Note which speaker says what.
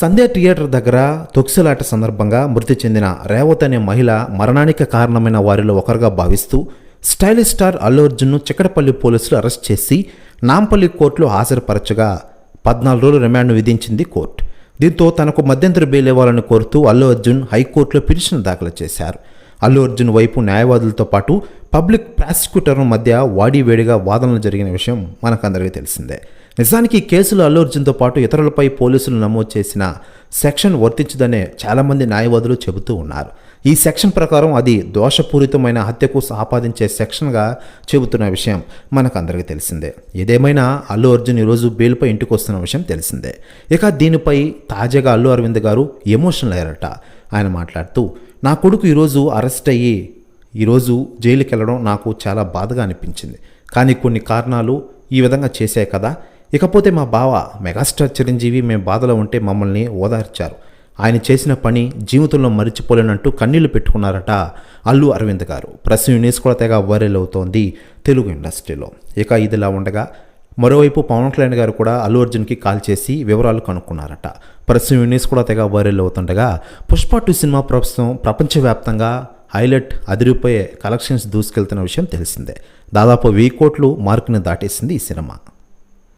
Speaker 1: సంధ్య theatre దగ్గర తొక్సిలాట సందర్భంగా మృతి చెందిన రేవత్ అనే మహిళ మరణానికి కారణమైన వారిలో ఒకరుగా భావిస్తూ స్టైలిష్ స్టార్ అల్లు అర్జున్ను చిక్కడపల్లి పోలీసులు అరెస్ట్ చేసి నాంపల్లి కోర్టులో హాజరుపరచగా పద్నాలుగు రోజులు రిమాండ్ విధించింది కోర్టు. దీంతో తనకు మధ్యంతర బెయిల్ ఇవ్వాలని కోరుతూ అల్లు అర్జున్ హైకోర్టులో పిటిషన్ దాఖలు చేశారు. అల్లు అర్జున్ వైపు న్యాయవాదులతో పాటు పబ్లిక్ ప్రాసిక్యూటర్ మధ్య వాడివేడిగా వాదనలు జరిగిన విషయం మనకందరికీ తెలిసిందే. నిజానికి ఈ కేసులో అల్లు అర్జున్తో పాటు ఇతరులపై పోలీసులు నమోదు చేసిన సెక్షన్ వర్తించదనే చాలామంది న్యాయవాదులు చెబుతూ ఉన్నారు. ఈ సెక్షన్ ప్రకారం అది దోషపూరితమైన హత్యకు ఆపాదించే సెక్షన్గా చెబుతున్న విషయం మనకందరికీ తెలిసిందే. ఏదేమైనా అల్లు అర్జున్ ఈరోజు బెయిల్పై ఇంటికి వస్తున్న విషయం తెలిసిందే. ఇక దీనిపై తాజాగా అల్లు అరవింద్ గారు ఎమోషనల్ అయ్యారట. ఆయన మాట్లాడుతూ నా కొడుకు ఈరోజు అరెస్ట్ అయ్యి ఈరోజు జైలుకి వెళ్ళడం నాకు చాలా బాధగా అనిపించింది. కానీ కొన్ని కారణాలు ఈ విధంగా చేశాయి కదా. ఇకపోతే మా బావ మెగాస్టార్ చిరంజీవి మేము బాధలో ఉంటే మమ్మల్ని ఓదార్చారు. ఆయన చేసిన పని జీవితంలో మరిచిపోలేనంటూ కన్నీళ్ళు పెట్టుకున్నారట అల్లు అరవింద్ గారు. ప్రెస్ యూనిస్ కూడా తెగ వైరల్ అవుతోంది తెలుగు ఇండస్ట్రీలో. ఇక ఇదిలా ఉండగా మరోవైపు పవన్ కళ్యాణ్ గారు కూడా అల్లు అర్జున్కి కాల్ చేసి వివరాలు కనుక్కున్నారట. ప్రెస్ యూనిస్ కూడా తెగ వైరల్ అవుతుండగా పుష్ప టూ సినిమా ప్రస్తుతం ప్రపంచవ్యాప్తంగా హైలైట్ అదిరిపోయే కలెక్షన్స్ దూసుకెళ్తున్న విషయం తెలిసిందే. దాదాపు వెయ్యి కోట్లు మార్కుని దాటేసింది ఈ సినిమా.